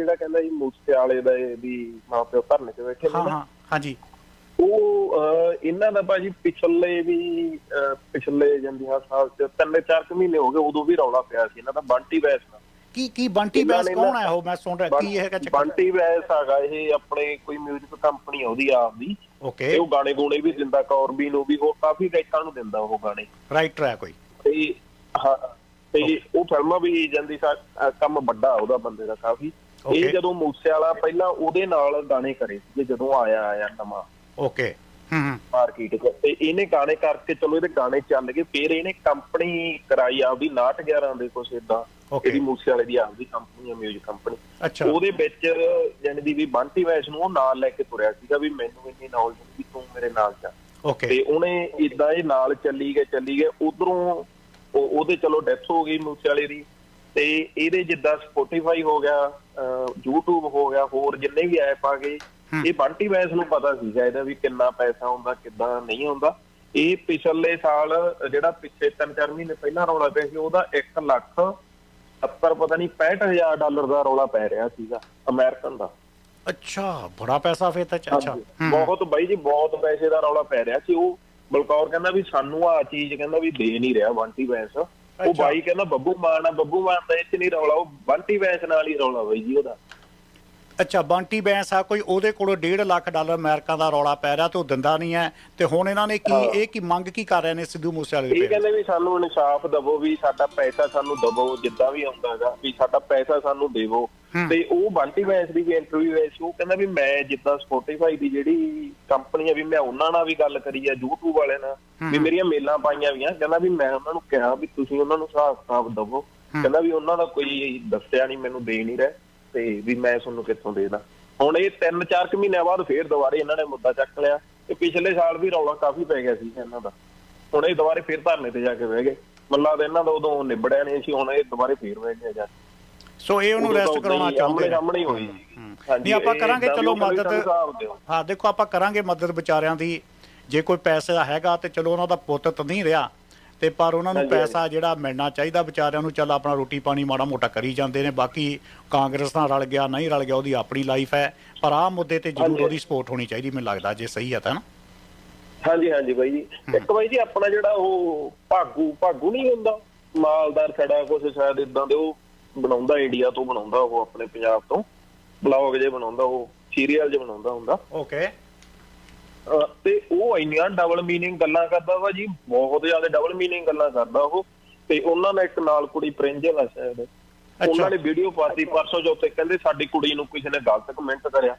ਜਿਹੜਾ ਕਹਿੰਦਾ ਜੀ ਮੂਸੇ ਵਾਲੇ ਦਾ ਇਹ ਵੀ ਮਾਂ ਪਿਓ ਧਰਨੇ 'ਚ ਬੈਠੇ ਹਾਂ ਨੇ। ਨਾ ਹਾਂ ਹਾਂਜੀ। ਉਹ ਇਹਨਾਂ ਦਾ ਭਾਜੀ ਪਿਛਲੇ ਵੀ ਪਿਛਲੇ ਜੰਦੀਆਂ ਸਾਲ 'ਚ ਤਿੰਨ ਚਾਰ ਕੁ ਮਹੀਨੇ ਹੋ ਗਏ ਉਦੋਂ ਵੀ ਰੌਲਾ ਪਿਆ ਸੀ ਇਹਨਾਂ ਦਾ ਬੰਟੀ ਵੈਸ ਨਾਲ। ਕੀ ਕੀ ਬੰਟੀ ਬੈਸ ਕੌਣ ਹੈ ਉਹ? ਮੈਂ ਸੁਣ ਰਿਹਾ ਕੀ ਹੈਗਾ ਚੱਕਰ? ਬੰਟੀ ਵੈਸ ਹੈਗਾ ਇਹ ਆਪਣੇ ਕੋਈ 뮤직 ਕੰਪਨੀ ਉਹਦੀ ਆਪ ਦੀ। ਓਕੇ। ਤੇ ਉਹ ਗਾਣੇ ਗੂਣੇ ਵੀ ਦਿੰਦਾ ਕੌਰਬੀ ਨੂੰ ਵੀ ਹੋਰ ਕਾਫੀ ਗਾਇਕਾਂ ਨੂੰ ਦਿੰਦਾ ਉਹ ਗਾਣੇ। ਰਾਈਟਰ ਹੈ ਕੋਈ? ਤੇ ਹਾਂ ਤੇ ਉਹ ਫਿਲਮਾਂ ਵੀ ਜਾਂਦੀ ਸਾ ਕੰਮ ਵੱਡਾ ਉਹਦਾ ਬੰਦੇ ਦਾ ਕਾਫੀ. ਇਹ ਜਦੋਂ ਮੂਸੇ ਵਾਲਾ ਪਹਿਲਾਂ ਉਹਦੇ ਨਾਲ ਗਾਣੇ ਕਰੇ ਸੀਗੇ ਜਦੋਂ ਆਇਆ ਆਇਆ ਨਵਾਂ। ਓਕੇ ਹੂੰ ਮਾਰਕੀਟ ਤੇ ਇਹਨੇ ਗਾਣੇ ਕਰਕੇ ਚਲੋ ਇਹਦੇ ਗਾਣੇ ਚੱਲ ਗਏ ਫਿਰ ਇਹਨੇ ਕੰਪਨੀ ਕਰਾਈ ਆਪਦੀ 911 ਦੇ ਕੁਛ ਇਦਾਂ. ਇਹਦੀ ਮੂਸੇ ਵਾਲੇ ਦੀ ਆਪਦੀ ਕੰਪਨੀ ਹੈ 뮤직 ਕੰਪਨੀ ਉਹਦੇ ਵਿੱਚ ਜਾਣੀ ਦੀ ਵੀ ਬੰਟੀ ਵੈਸ ਨੂੰ ਉਹ ਨਾਲ ਲੈ ਕੇ ਤੁਰਿਆ ਸੀਗਾ ਵੀ ਮੈਨੂੰ ਇੰਨੀ ਨੌਲੇਜ ਨਹੀਂ ਵੀ ਤੂੰ ਮੇਰੇ ਨਾਲ ਚੱਲ। ਓਕੇ ਤੇ ਉਹਨੇ ਇਦਾਂ ਇਹ ਨਾਲ ਚੱਲੀ ਗਏ ਚੱਲੀ ਗਏ। ਉਧਰੋਂ ਉਹਦੇ ਚਲੋ ਡੈਥ ਹੋ ਗਈ ਮੂਸੇ ਵਾਲੇ ਦੀ। ਤੇ ਇਹਦੇ ਜਿੱਦਾਂ Spotify ਹੋ ਗਿਆ YouTube ਹੋ ਗਿਆ ਹੋਰ ਜਿੰਨੇ ਵੀ ਐਪ ਆ ਗਏ ਇਹ ਬੰਟੀ ਵੈਸ ਨੂੰ ਪਤਾ ਸੀਗਾ ਇਹਦਾ ਵੀ ਕਿੰਨਾ ਪੈਸਾ ਹੁੰਦਾ ਕਿੱਦਾਂ ਨਹੀਂ ਹੁੰਦਾ। ਇਹ ਪਿਛਲੇ ਸਾਲ ਜਿਹੜਾ ਪਿੱਛੇ 3-4 ਮਹੀਨੇ ਪਹਿਲਾਂ ਰੌਲਾ ਪਿਆ ਸੀ ਉਹਦਾ 1 ਲੱਖ 70 ਪਤਾ ਨਹੀਂ 65000 ਡਾਲਰ ਦਾ ਰੌਲਾ ਪੈ ਰਿਹਾ ਸੀਗਾ ਅਮਰੀਕਨ ਦਾ। ਅੱਛਾ ਬੜਾ ਪੈਸਾ ਫੇਰ ਤਾਂ ਅੱਛਾ ਬਹੁਤ ਬਾਈ ਜੀ ਬਹੁਤ ਪੈਸੇ ਦਾ ਰੌਲਾ ਪੈ ਰਿਹਾ ਸੀ। ਉਹ ਬਲਕੌਰ ਕਹਿੰਦਾ ਵੀ ਸਾਨੂੰ ਆ ਚੀਜ਼ ਕਹਿੰਦਾ ਵੀ ਦੇ ਨਹੀਂ ਰਿਹਾ ਬੰਟੀ ਵੈਸ ਉਹ। ਬਾਈ ਕਹਿੰਦਾ ਬੱਬੂ ਮਾਨ ਆ ਬੱਬੂ ਮਾਨ ਦਾ ਚ ਨਹੀਂ ਰੌਲਾ ਉਹ ਬੰਟੀ ਵੈਸ ਨਾਲ ਹੀ ਰੌਲਾ ਬਾਈ ਜੀ ਉਹਦਾ ਅੱਛਾ ਬੰਟੀ ਬੈਂਸ ਆ ਕੋਈ ਉਹਦੇ ਕੋਲੋਂ 1.5 ਲੱਖ ਡਾਲਰ ਅਮਰੀਕਾ ਦਾ ਰੌਲਾ ਪੈ ਰਿਹਾ ਤੇ ਉਹ ਦਿੰਦਾ ਨਹੀਂ ਹੈ ਤੇ ਹੁਣ ਇਹਨਾਂ ਨੇ ਕੀ। ਇਹ ਕੀ ਮੰਗ ਕੀ ਕਰ ਰਹੇ ਨੇ ਸਿੱਧੂ ਮੂਸੇਵਾਲੇ ਦੇ ਇਹ? ਕਹਿੰਦੇ ਵੀ ਸਾਨੂੰ ਇਨਸਾਫ ਦਵੋ ਵੀ ਸਾਡਾ ਪੈਸਾ ਸਾਨੂੰ ਦਵੋ ਜਿੱਦਾਂ ਵੀ ਆਉਂਦਾਗਾ ਵੀ ਸਾਡਾ ਪੈਸਾ ਸਾਨੂੰ ਦੇਵੋ। ਤੇ ਉਹ ਬੰਟੀ ਵੈਸ ਦੀ ਵੀ ਇੰਟਰਵਿਊ ਹੋਈ ਸੀ ਉਹ ਕਹਿੰਦਾ ਵੀ ਮੈਂ ਜਿੱਦਾਂ Spotify ਦੀ ਜਿਹੜੀ ਕੰਪਨੀ ਆ ਵੀ ਮੈਂ ਉਹਨਾਂ ਨਾਲ ਵੀ ਗੱਲ ਕਰੀ ਆ YouTube ਵਾਲਿਆਂ ਨਾਲ ਵੀ। ਮੇਰੀਆਂ ਮੇਲਾਂ ਪਾਈਆਂ ਵੀਆਂ ਕਹਿੰਦਾ ਵੀ ਮੈਂ ਉਹਨਾਂ ਨੂੰ ਕਿਹਾ ਵੀ ਤੁਸੀਂ ਉਹਨਾਂ ਨੂੰ ਹਿਸਾਬ ਕਿਤਾਬ ਦਵੋ। ਕਹਿੰਦਾ ਵੀ ਉਹਨਾਂ ਦਾ ਕੋਈ ਦੱਸਿਆ ਨਹੀਂ ਮੈਨੂੰ ਦੇ ਨਹੀਂ ਰਹੇ ਤੇ ਵੀ ਮੈਂ ਤੁਹਾਨੂੰ ਕਿੱਥੋਂ ਦੇਦਾ ਹੁਣ ਇਹ 3-4 ਕੁ ਮਹੀਨਿਆਂ ਬਾਅਦ ਫੇਰ ਦੁਬਾਰੇ ਇਹਨਾਂ ਨੇ ਮੁੱਦਾ ਚੱਕ ਲਿਆ ਤੇ ਪਿਛਲੇ ਸਾਲ ਵੀ ਰੌਲਾ ਕਾਫੀ ਪੈ ਗਿਆ ਸੀ ਇਹਨਾਂ ਦਾ। ਹੁਣ ਇਹ ਦੁਬਾਰੇ ਫੇਰ ਧਰਨੇ ਤੇ ਜਾ ਕੇ ਬਹਿ ਗਏ। ਮੱਲਾ ਤਾਂ ਇਹਨਾਂ ਦਾ ਉਦੋਂ ਨਿਬੜਿਆ ਨਹੀਂ ਸੀ ਹੁਣ ਇਹ ਦੁਬਾਰੇ ਫੇਰ ਬਹਿ ਗਏ ਜਾ ਕੇ। ਸੋ ਇਹ ਉਹਨੂੰ ਰੈਸਟ ਕਰਾਉਣਾ ਚਾਹੁੰਦੇ ਨੇ। ਆਮਣੇ-ਸਾਹਮਣੇ ਹੀ। ਹੋਈ ਨਹੀਂ ਆਪਾਂ ਕਰਾਂਗੇ ਚਲੋ ਮਦਦ। ਹਾਂ ਦੇਖੋ ਆਪਾਂ ਕਰਾਂਗੇ ਮਦਦ ਵਿਚਾਰਿਆਂ ਦੀ। ਜੇ ਕੋਈ ਪੈਸੇ ਹੈਗਾ ਤੇ ਚਲੋ ਉਹਨਾਂ ਦਾ ਪੁੱਤ ਤਾਂ ਨਹੀਂ ਰਿਹਾ ਤੇ ਪਰ ਉਹਨਾਂ ਨੂੰ ਪੈਸਾ ਜਿਹੜਾ ਮਿਲਣਾ ਚਾਹੀਦਾ ਵਿਚਾਰਿਆਂ ਨੂੰ ਚੱਲ ਆਪਣਾ ਰੋਟੀ ਪਾਣੀ ਮਾੜਾ ਮੋਟਾ ਕਰੀ ਜਾਂਦੇ ਨੇ ਬਾਕੀ ਕਾਂਗਰਸ ਨਾਲ ਰਲ ਗਿਆ ਨਹੀਂ ਰਲ ਗਿਆ ਉਹਦੀ ਆਪਣੀ ਲਾਈਫ ਹੈ। ਪਰ ਆਹ ਮੁੱਦੇ ਤੇ ਜ਼ਰੂਰ। ਉਹਦੀ ਸਪੋਰਟ ਹੋਣੀ ਚਾਹੀਦੀ ਮੈਨੂੰ ਲੱਗਦਾ ਜੇ ਸਹੀ ਹੈ ਤਾਂ ਨਾ ਹਾਂਜੀ ਹਾਂਜੀ ਬਾਈ ਜੀ। ਇੱਕ ਬਾਈ ਜੀ ਆਪਣਾ ਜਿਹੜਾ ਉਹ ਭਾਗੂ ਭਾਗੂ ਨਹੀਂ ਹੁੰਦਾ? ਮਾਲਦਾਰ ਖੜਾ ਕੁਛ ਸ਼ਾਇਦ ਇਦਾਂ ਦੇ ਉਹ ਬਣਾਉਂਦਾ ਇੰਡੀਆ ਤੋਂ ਬਣਾਉਂਦਾ ਉਹ ਆਪਣੇ ਪੰਜਾਬ ਤੋਂ। ਬਲੌਗ ਜੇ ਬਣਾਉਂਦਾ ਉਹ ਸੀਰੀਅਲ ਜੇ ਬਣਾਉਂਦਾ ਹੁੰਦਾ। ਓਕੇ। ਤੇ ਉਹ ਇੰਨੀਆਂ ਡਬਲ ਮੀਨਿੰਗ ਗੱਲਾਂ ਕਰਦਾ ਵਾ ਜੀ ਬਹੁਤ ਜ਼ਿਆਦਾ ਡਬਲ ਮੀਨਿੰਗ ਗੱਲਾਂ ਕਰਦਾ ਉਹ। ਤੇ ਉਹਨਾਂ ਨੇ ਇੱਕ ਨਾਲ ਕੁੜੀ ਪ੍ਰਿੰਜਲ ਆ ਸ਼ਾਇਦ ਉਹਨਾਂ ਨੇ ਵੀਡੀਓ ਪਾਤੀ ਪਰਸੋਂ ਜੋ ਉੱਤੇ ਕਹਿੰਦੇ ਸਾਡੀ ਕੁੜੀ ਨੂੰ ਕਿਸੇ ਨੇ ਗਲਤ ਕਮੈਂਟ ਕਰਿਆ।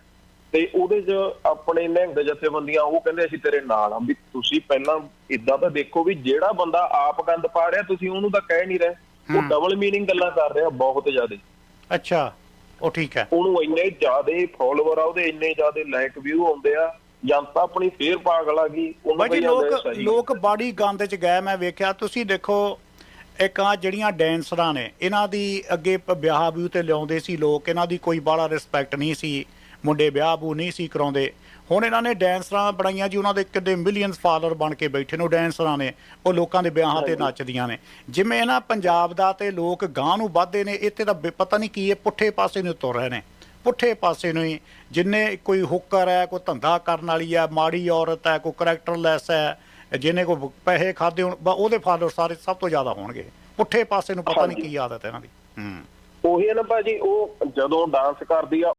ਤੇ ਉਹਦੇ 'ਚ ਆਪਣੇ ਨਿਹੰਗ ਜਥੇਬੰਦੀਆਂ ਉਹ ਕਹਿੰਦੇ ਅਸੀਂ ਤੇਰੇ ਨਾਲ ਆ ਵੀ ਤੁਸੀਂ ਪਹਿਲਾਂ ਇਦਾਂ ਤਾਂ ਦੇਖੋ ਵੀ ਜਿਹੜਾ ਬੰਦਾ ਆਪ ਗੰਦ ਪਾ ਰਿਹਾ ਤੁਸੀਂ ਉਹਨੂੰ ਤਾਂ ਕਹਿ ਨਹੀਂ ਰਹੇ। ਉਹ ਡਬਲ ਮੀਨਿੰਗ ਗੱਲਾਂ ਕਰ ਰਿਹਾ ਬਹੁਤ ਜ਼ਿਆਦਾ। ਅੱਛਾ ਉਹ ਠੀਕ ਹੈ। ਉਹਨੂੰ ਇੰਨੇ ਜ਼ਿਆਦੇ ਫਾਲੋਅਰ ਆ ਉਹਦੇ ਇੰਨੇ ਜ਼ਿਆਦੇ ਲਾਈਕ ਵਿਊ ਆਉਂਦੇ ਆ ਜਨਤਾ ਆਪਣੀ ਫੇਰ ਪਾਗਲ ਆ ਗਈ ਉਹਨੂੰ ਜਾਂਦੇ ਲੋਕ। ਲੋਕ ਬਾੜੀ ਗੰਦ ਚ ਗਏ ਮੈਂ ਵੇਖਿਆ ਤੁਸੀਂ ਦੇਖੋ ਇੱਕ ਆ ਜਿਹੜੀਆਂ ਡੈਂਸਰਾਂ ਨੇ ਇਹਨਾਂ ਦੀ ਅੱਗੇ ਵਿਆਹ ਵਿਊ ਤੇ ਲਿਆਉਂਦੇ ਸੀ ਲੋਕ ਇਹਨਾਂ ਦੀ ਕੋਈ ਬਾਹਲਾ ਰਿਸਪੈਕਟ ਨਹੀਂ ਸੀ। ਮੁੰਡੇ ਵਿਆਹ ਬੂ ਨਹੀਂ ਸੀ ਕਰਾਉਂਦੇ। ਹੁਣ ਇਹਨਾਂ ਨੇ ਡੈਂਸਰਾਂ ਬਣਾਈਆਂ ਜੀ ਉਹਨਾਂ ਦੇ ਕਿਤੇ ਮਿਲੀਅਨਸ ਫਾਲੋਅਰ ਬਣ ਕੇ ਬੈਠੇ ਨੇ ਡੈਂਸਰਾਂ ਨੇ। ਉਹ ਲੋਕਾਂ ਦੇ ਵਿਆਹਾਂ ਤੇ ਨੱਚਦੀਆਂ ਨੇ। ਜਿਵੇਂ ਨਾ ਪੰਜਾਬ ਦਾ ਤੇ ਲੋਕ ਗਾਂ ਨੂੰ ਵੱਧਦੇ ਨੇ ਇੱਥੇ ਤਾਂ ਪਤਾ ਨਹੀਂ ਕੀ ਹੈ ਪੁੱਠੇ ਪਾਸੇ ਨੂੰ ਤੁਰ ਰਹੇ ਨੇ। ਪੁੱਠੇ ਪਾਸੇ ਨੂੰ ਹੀ ਜਿੰਨੇ ਕੋਈ ਹੁੱਕਰ ਹੈ ਕੋਈ ਧੰਦਾ ਕਰਨ ਵਾਲੀ ਹੈ ਮਾੜੀ ਔਰਤ ਹੈ ਕੋਈ ਕਰੈਕਟਰਲੈਸ ਹੈ ਜਿਹਨੇ ਕੋਈ ਪੈਸੇ ਖਾਦੇ ਹੋਣ ਉਹਦੇ ਫਾਲੋਅਰ ਸਾਰੇ ਸਭ ਤੋਂ ਜ਼ਿਆਦਾ ਹੋਣਗੇ। ਪੁੱਠੇ ਪਾਸੇ ਨੂੰ ਪਤਾ ਨਹੀਂ। ਕੀ ਆਦਤ ਹੈ ਇਹਨਾਂ ਦੀ। ਹੂੰ। ਉਹੀ ਹੈ ਨਾ ਭਾਜੀ ਉਹ ਜਦੋਂ ਡਾਂਸ ਕਰਦੀ ਆ